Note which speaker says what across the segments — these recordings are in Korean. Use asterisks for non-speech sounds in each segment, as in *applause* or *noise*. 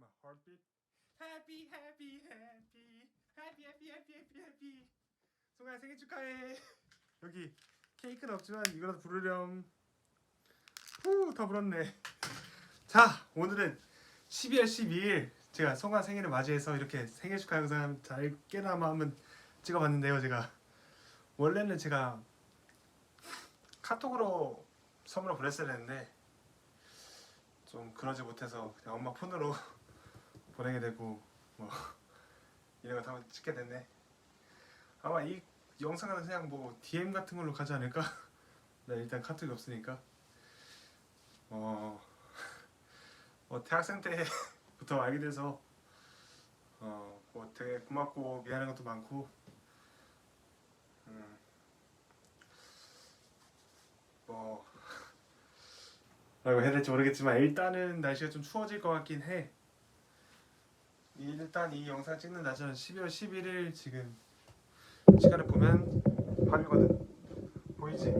Speaker 1: my heartbeat. Happy, happy, happy, happy, happy, happy, happy, happy. 송아야 생일 축하해. *laughs* 여기 케이크는 없지만 이거라도 부르렴. 후, 다 불었네. 자, 오늘은 12월 12일 제가 송아 생일을 맞이해서 이렇게 생일 축하 영상 잘게나마 한번 찍어봤는데요. 제가 원래는 제가 카톡으로 선물을 보냈어야 했는데 좀 그러지 못해서 그냥 엄마 폰으로 *laughs* 보내게 되고 뭐 *laughs* 거 한번 찍게 됐네. 아마 이 영상은 그냥 뭐 DM 같은 걸로 가지 않을까? 나 *laughs* 일단 카톡이 없으니까. 어, *laughs* 뭐 대학생 때부터 알게 돼서 어, 뭐 되게 고맙고 미안한 것도 많고. 음, 뭐 뭐라고 해야 될지 모르겠지만 일단은 날씨가 좀 추워질 것 같긴 해. 일단 이 영상 찍는 날짜는 12월 11일 지금 시간을 보면 밤이거든. 보이지?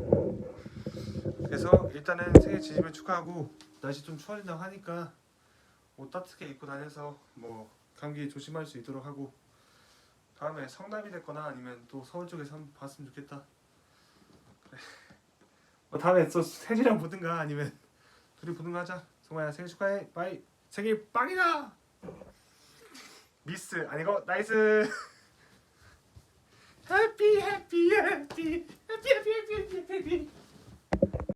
Speaker 1: 그래서 일단은 생일 진심을 축하하고 날씨 좀 추워진다고 하니까 옷 따뜻하게 입고 다녀서 뭐 감기 조심할 수 있도록 하고 다음에 성남이 됐거나 아니면 또 서울 쪽에서 한번 봤으면 좋겠다. *laughs* 뭐 다음에 또 세지랑 보든가 아니면 둘이 보든가 하자. 송아야 생일 축하해. 바이. 생일 빵이다. 미스 아니고 나이스. *laughs* 해피 해피 해